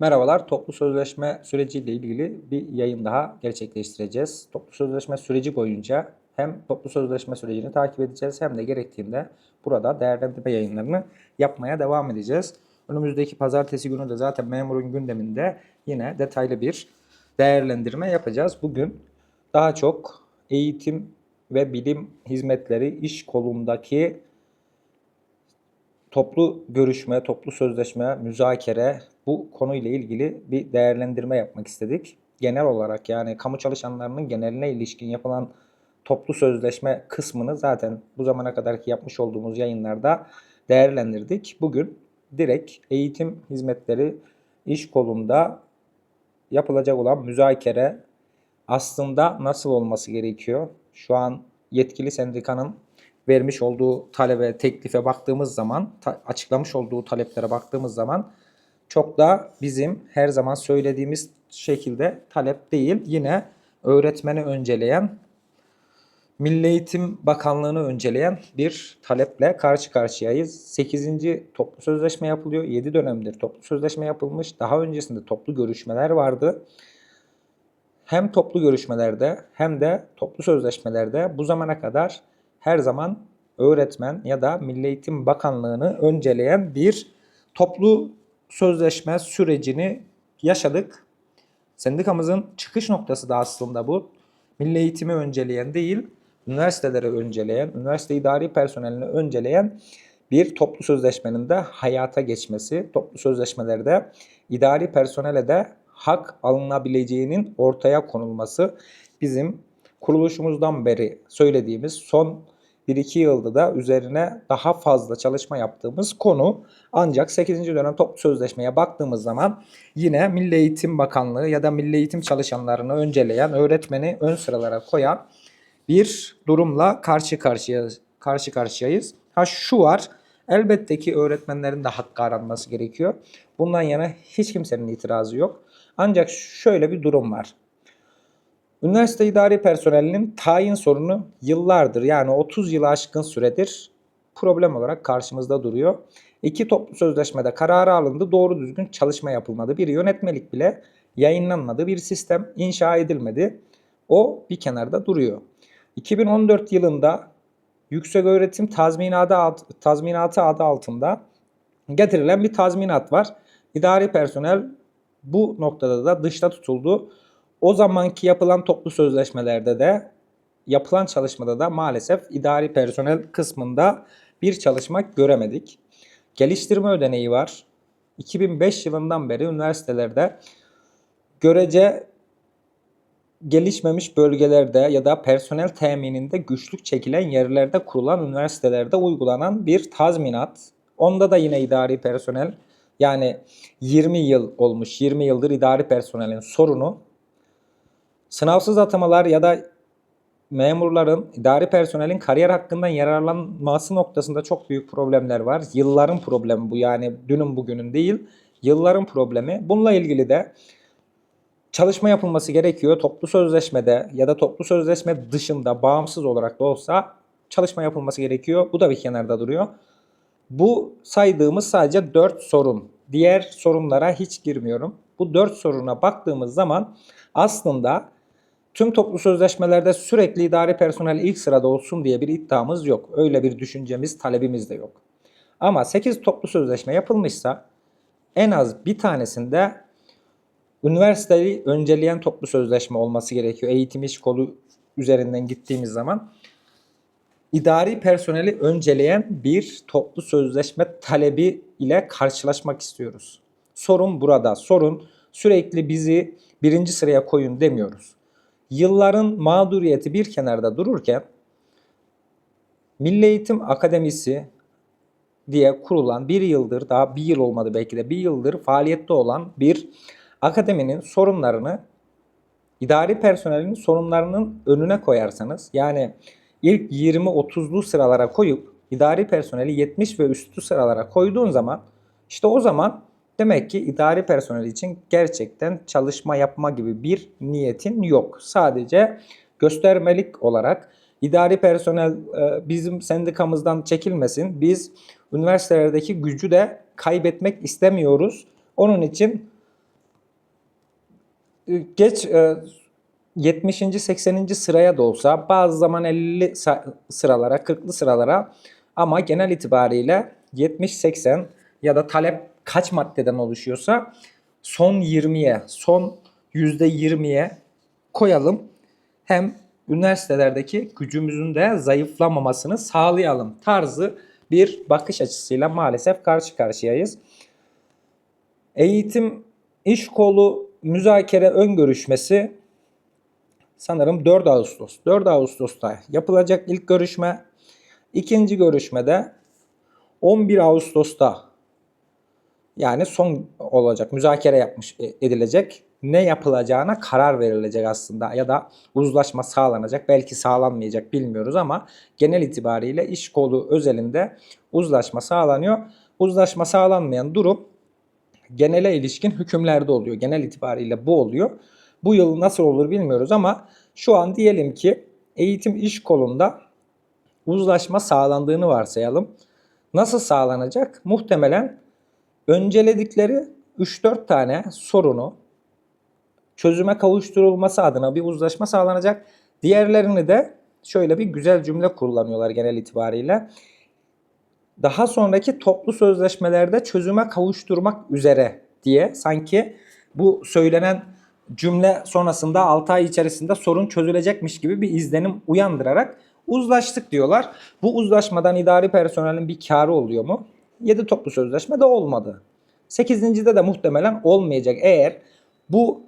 Merhabalar, toplu sözleşme süreciyle ilgili bir yayın daha gerçekleştireceğiz. Toplu sözleşme süreci boyunca hem toplu sözleşme sürecini takip edeceğiz hem de gerektiğinde burada değerlendirme yayınlarını yapmaya devam edeceğiz. Önümüzdeki pazartesi günü de zaten memurun gündeminde yine detaylı bir değerlendirme yapacağız. Bugün daha çok eğitim ve bilim hizmetleri iş kolundaki toplu görüşme, toplu sözleşme, müzakere bu konuyla ilgili bir değerlendirme yapmak istedik. Genel olarak yani kamu çalışanlarının geneline ilişkin yapılan toplu sözleşme kısmını zaten bu zamana kadarki yapmış olduğumuz yayınlarda değerlendirdik. Bugün direkt eğitim hizmetleri iş kolunda yapılacak olan müzakere aslında nasıl olması gerekiyor? Şu an yetkili sendikanın vermiş olduğu talebe, teklife baktığımız zaman, açıklamış olduğu taleplere baktığımız zaman çok da bizim her zaman söylediğimiz şekilde talep değil. Yine öğretmeni önceleyen, Milli Eğitim Bakanlığı'nı önceleyen bir taleple karşı karşıyayız. 8. toplu sözleşme yapılıyor. 7 dönemdir toplu sözleşme yapılmış. Daha öncesinde toplu görüşmeler vardı hem toplu görüşmelerde hem de toplu sözleşmelerde bu zamana kadar her zaman öğretmen ya da Milli Eğitim Bakanlığı'nı önceleyen bir toplu sözleşme sürecini yaşadık. Sendikamızın çıkış noktası da aslında bu. Milli eğitimi önceleyen değil, üniversiteleri önceleyen, üniversite idari personelini önceleyen bir toplu sözleşmenin de hayata geçmesi, toplu sözleşmelerde idari personele de hak alınabileceğinin ortaya konulması bizim kuruluşumuzdan beri söylediğimiz son 1-2 yılda da üzerine daha fazla çalışma yaptığımız konu. Ancak 8. dönem toplu sözleşmeye baktığımız zaman yine Milli Eğitim Bakanlığı ya da Milli Eğitim çalışanlarını önceleyen, öğretmeni ön sıralara koyan bir durumla karşı karşıya karşı karşıyayız. Ha şu var. Elbette ki öğretmenlerin de hakkı aranması gerekiyor. Bundan yana hiç kimsenin itirazı yok. Ancak şöyle bir durum var. Üniversite idari personelinin tayin sorunu yıllardır yani 30 yılı aşkın süredir problem olarak karşımızda duruyor. İki toplu sözleşmede kararı alındı, doğru düzgün çalışma yapılmadı. Bir yönetmelik bile yayınlanmadı, bir sistem inşa edilmedi. O bir kenarda duruyor. 2014 yılında Yükseköğretim Tazminatı, alt- Tazminatı adı altında getirilen bir tazminat var. İdari personel bu noktada da dışta tutuldu. O zamanki yapılan toplu sözleşmelerde de yapılan çalışmada da maalesef idari personel kısmında bir çalışma göremedik. Geliştirme ödeneği var. 2005 yılından beri üniversitelerde görece gelişmemiş bölgelerde ya da personel temininde güçlük çekilen yerlerde kurulan üniversitelerde uygulanan bir tazminat. Onda da yine idari personel yani 20 yıl olmuş 20 yıldır idari personelin sorunu sınavsız atamalar ya da memurların, idari personelin kariyer hakkından yararlanması noktasında çok büyük problemler var. Yılların problemi bu yani dünün bugünün değil. Yılların problemi. Bununla ilgili de çalışma yapılması gerekiyor. Toplu sözleşmede ya da toplu sözleşme dışında bağımsız olarak da olsa çalışma yapılması gerekiyor. Bu da bir kenarda duruyor. Bu saydığımız sadece 4 sorun. Diğer sorunlara hiç girmiyorum. Bu 4 soruna baktığımız zaman aslında tüm toplu sözleşmelerde sürekli idari personel ilk sırada olsun diye bir iddiamız yok. Öyle bir düşüncemiz, talebimiz de yok. Ama 8 toplu sözleşme yapılmışsa en az bir tanesinde üniversiteyi önceleyen toplu sözleşme olması gerekiyor. Eğitim iş kolu üzerinden gittiğimiz zaman idari personeli önceleyen bir toplu sözleşme talebi ile karşılaşmak istiyoruz. Sorun burada. Sorun sürekli bizi birinci sıraya koyun demiyoruz. Yılların mağduriyeti bir kenarda dururken Milli Eğitim Akademisi diye kurulan bir yıldır daha bir yıl olmadı belki de bir yıldır faaliyette olan bir akademinin sorunlarını idari personelin sorunlarının önüne koyarsanız yani ilk 20-30'lu sıralara koyup idari personeli 70 ve üstü sıralara koyduğun zaman işte o zaman demek ki idari personel için gerçekten çalışma yapma gibi bir niyetin yok. Sadece göstermelik olarak idari personel e, bizim sendikamızdan çekilmesin. Biz üniversitelerdeki gücü de kaybetmek istemiyoruz. Onun için e, geç e, 70. 80. sıraya da olsa bazı zaman 50 sa- sıralara 40'lı sıralara ama genel itibariyle 70-80 ya da talep kaç maddeden oluşuyorsa son 20'ye son %20'ye koyalım. Hem üniversitelerdeki gücümüzün de zayıflamamasını sağlayalım tarzı bir bakış açısıyla maalesef karşı karşıyayız. Eğitim iş kolu müzakere ön görüşmesi sanırım 4 Ağustos. 4 Ağustos'ta yapılacak ilk görüşme. İkinci görüşmede 11 Ağustos'ta yani son olacak müzakere yapmış e, edilecek. Ne yapılacağına karar verilecek aslında ya da uzlaşma sağlanacak belki sağlanmayacak bilmiyoruz ama genel itibariyle iş kolu özelinde uzlaşma sağlanıyor. Uzlaşma sağlanmayan durum genele ilişkin hükümlerde oluyor. Genel itibariyle bu oluyor. Bu yıl nasıl olur bilmiyoruz ama şu an diyelim ki eğitim iş kolunda uzlaşma sağlandığını varsayalım. Nasıl sağlanacak? Muhtemelen önceledikleri 3-4 tane sorunu çözüme kavuşturulması adına bir uzlaşma sağlanacak. Diğerlerini de şöyle bir güzel cümle kullanıyorlar genel itibariyle. Daha sonraki toplu sözleşmelerde çözüme kavuşturmak üzere diye sanki bu söylenen cümle sonrasında 6 ay içerisinde sorun çözülecekmiş gibi bir izlenim uyandırarak uzlaştık diyorlar. Bu uzlaşmadan idari personelin bir karı oluyor mu? 7 toplu sözleşme de olmadı. 8.de de muhtemelen olmayacak eğer bu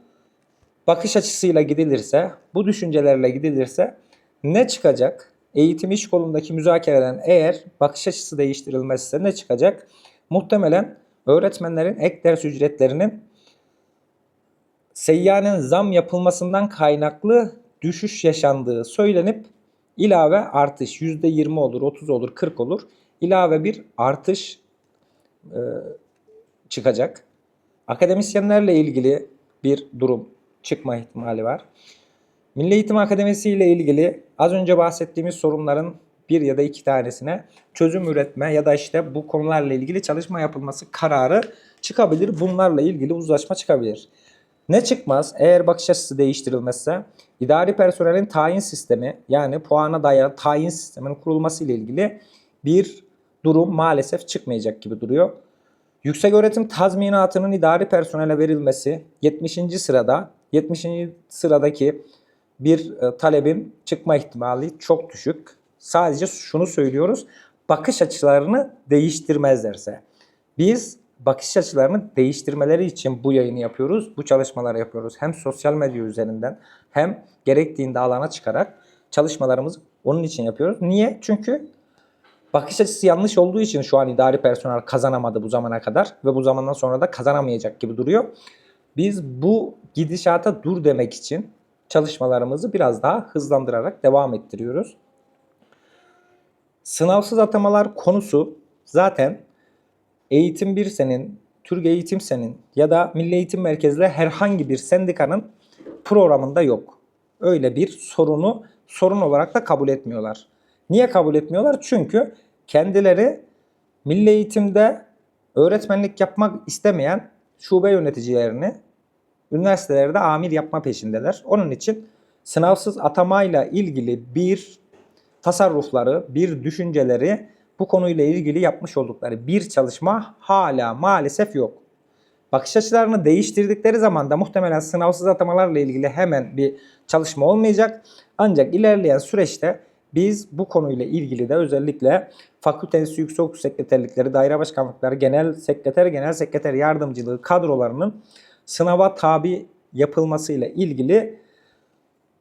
bakış açısıyla gidilirse, bu düşüncelerle gidilirse ne çıkacak? Eğitim iş kolundaki müzakereden eğer bakış açısı değiştirilmezse ne çıkacak? Muhtemelen öğretmenlerin ek ders ücretlerinin seyyanen zam yapılmasından kaynaklı düşüş yaşandığı söylenip ilave artış %20 olur, 30 olur, 40 olur. İlave bir artış e, çıkacak. Akademisyenlerle ilgili bir durum çıkma ihtimali var. Milli Eğitim Akademisi ile ilgili az önce bahsettiğimiz sorunların bir ya da iki tanesine çözüm üretme ya da işte bu konularla ilgili çalışma yapılması kararı çıkabilir. Bunlarla ilgili uzlaşma çıkabilir. Ne çıkmaz eğer bakış açısı değiştirilmezse idari personelin tayin sistemi yani puana dayalı tayin sisteminin kurulması ile ilgili bir durum maalesef çıkmayacak gibi duruyor. Yüksek öğretim tazminatının idari personele verilmesi 70. sırada 70. sıradaki bir e, talebin çıkma ihtimali çok düşük. Sadece şunu söylüyoruz. Bakış açılarını değiştirmezlerse. Biz bakış açılarını değiştirmeleri için bu yayını yapıyoruz. Bu çalışmaları yapıyoruz. Hem sosyal medya üzerinden hem gerektiğinde alana çıkarak çalışmalarımızı onun için yapıyoruz. Niye? Çünkü bakış açısı yanlış olduğu için şu an idari personel kazanamadı bu zamana kadar ve bu zamandan sonra da kazanamayacak gibi duruyor. Biz bu gidişata dur demek için çalışmalarımızı biraz daha hızlandırarak devam ettiriyoruz. Sınavsız atamalar konusu zaten Eğitim Bir Sen'in, Türk Eğitim Sen'in ya da Milli Eğitim Merkezli herhangi bir sendikanın programında yok. Öyle bir sorunu sorun olarak da kabul etmiyorlar. Niye kabul etmiyorlar? Çünkü kendileri milli eğitimde öğretmenlik yapmak istemeyen şube yöneticilerini üniversitelerde amir yapma peşindeler. Onun için sınavsız atamayla ilgili bir tasarrufları, bir düşünceleri bu konuyla ilgili yapmış oldukları bir çalışma hala maalesef yok. Bakış açılarını değiştirdikleri zaman da muhtemelen sınavsız atamalarla ilgili hemen bir çalışma olmayacak. Ancak ilerleyen süreçte biz bu konuyla ilgili de özellikle fakülte enstitü yüksek sekreterlikleri, daire başkanlıkları, genel sekreter, genel sekreter yardımcılığı kadrolarının sınava tabi yapılmasıyla ilgili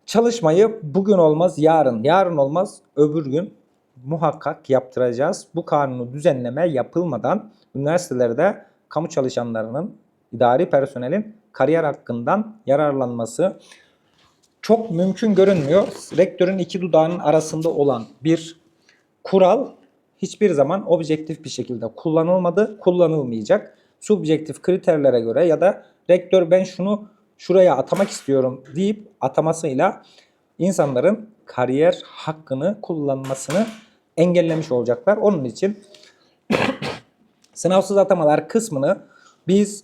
çalışmayı bugün olmaz yarın, yarın olmaz öbür gün muhakkak yaptıracağız. Bu kanunu düzenleme yapılmadan üniversitelerde kamu çalışanlarının, idari personelin kariyer hakkından yararlanması çok mümkün görünmüyor. Rektörün iki dudağının arasında olan bir kural hiçbir zaman objektif bir şekilde kullanılmadı, kullanılmayacak. Subjektif kriterlere göre ya da rektör ben şunu şuraya atamak istiyorum deyip atamasıyla insanların kariyer hakkını kullanmasını engellemiş olacaklar. Onun için sınavsız atamalar kısmını biz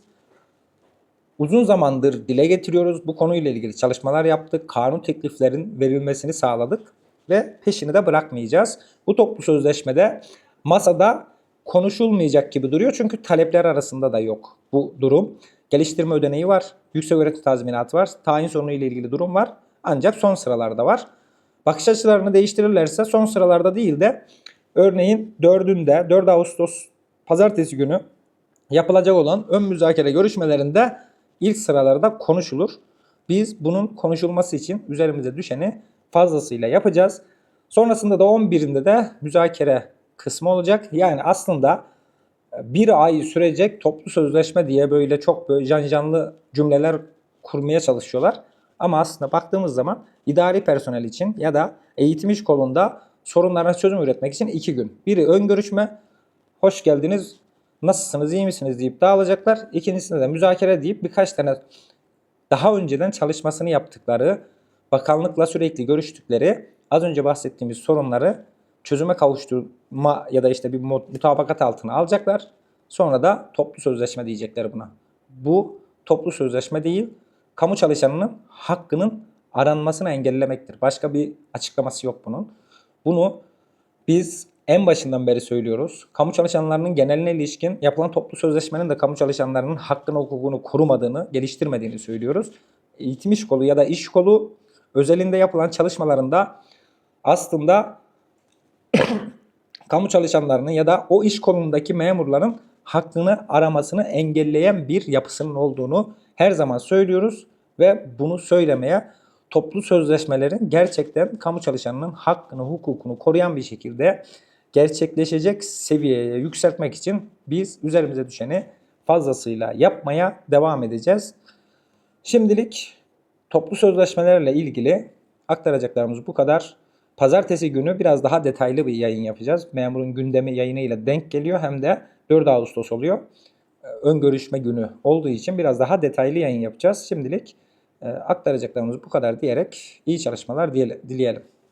uzun zamandır dile getiriyoruz. Bu konuyla ilgili çalışmalar yaptık. Kanun tekliflerin verilmesini sağladık ve peşini de bırakmayacağız. Bu toplu sözleşmede masada konuşulmayacak gibi duruyor çünkü talepler arasında da yok bu durum. Geliştirme ödeneği var, yüksek öğretim tazminatı var, tayin sorunu ile ilgili durum var. Ancak son sıralarda var. Bakış açılarını değiştirirlerse son sıralarda değil de örneğin 4'ünde 4 Ağustos pazartesi günü yapılacak olan ön müzakere görüşmelerinde ilk sıralarda konuşulur. Biz bunun konuşulması için üzerimize düşeni fazlasıyla yapacağız. Sonrasında da 11'inde de müzakere kısmı olacak. Yani aslında bir ay sürecek toplu sözleşme diye böyle çok böyle janjanlı cümleler kurmaya çalışıyorlar. Ama aslında baktığımız zaman idari personel için ya da eğitim iş kolunda sorunlara çözüm üretmek için iki gün. Biri ön görüşme, hoş geldiniz, nasılsınız, iyi misiniz deyip dağılacaklar. İkincisinde de müzakere deyip birkaç tane daha önceden çalışmasını yaptıkları, bakanlıkla sürekli görüştükleri, az önce bahsettiğimiz sorunları çözüme kavuşturma ya da işte bir mut- mutabakat altına alacaklar. Sonra da toplu sözleşme diyecekler buna. Bu toplu sözleşme değil, kamu çalışanının hakkının aranmasını engellemektir. Başka bir açıklaması yok bunun. Bunu biz en başından beri söylüyoruz. Kamu çalışanlarının geneline ilişkin yapılan toplu sözleşmenin de kamu çalışanlarının hakkını hukukunu korumadığını, geliştirmediğini söylüyoruz. Eğitim iş kolu ya da iş kolu özelinde yapılan çalışmalarında aslında kamu çalışanlarının ya da o iş kolundaki memurların hakkını aramasını engelleyen bir yapısının olduğunu her zaman söylüyoruz ve bunu söylemeye toplu sözleşmelerin gerçekten kamu çalışanının hakkını, hukukunu koruyan bir şekilde gerçekleşecek seviyeye yükseltmek için biz üzerimize düşeni fazlasıyla yapmaya devam edeceğiz. Şimdilik toplu sözleşmelerle ilgili aktaracaklarımız bu kadar. Pazartesi günü biraz daha detaylı bir yayın yapacağız. Memurun gündemi yayınıyla denk geliyor hem de 4 Ağustos oluyor. Ee, Ön görüşme günü olduğu için biraz daha detaylı yayın yapacağız. Şimdilik e, aktaracaklarımız bu kadar diyerek iyi çalışmalar dileyelim.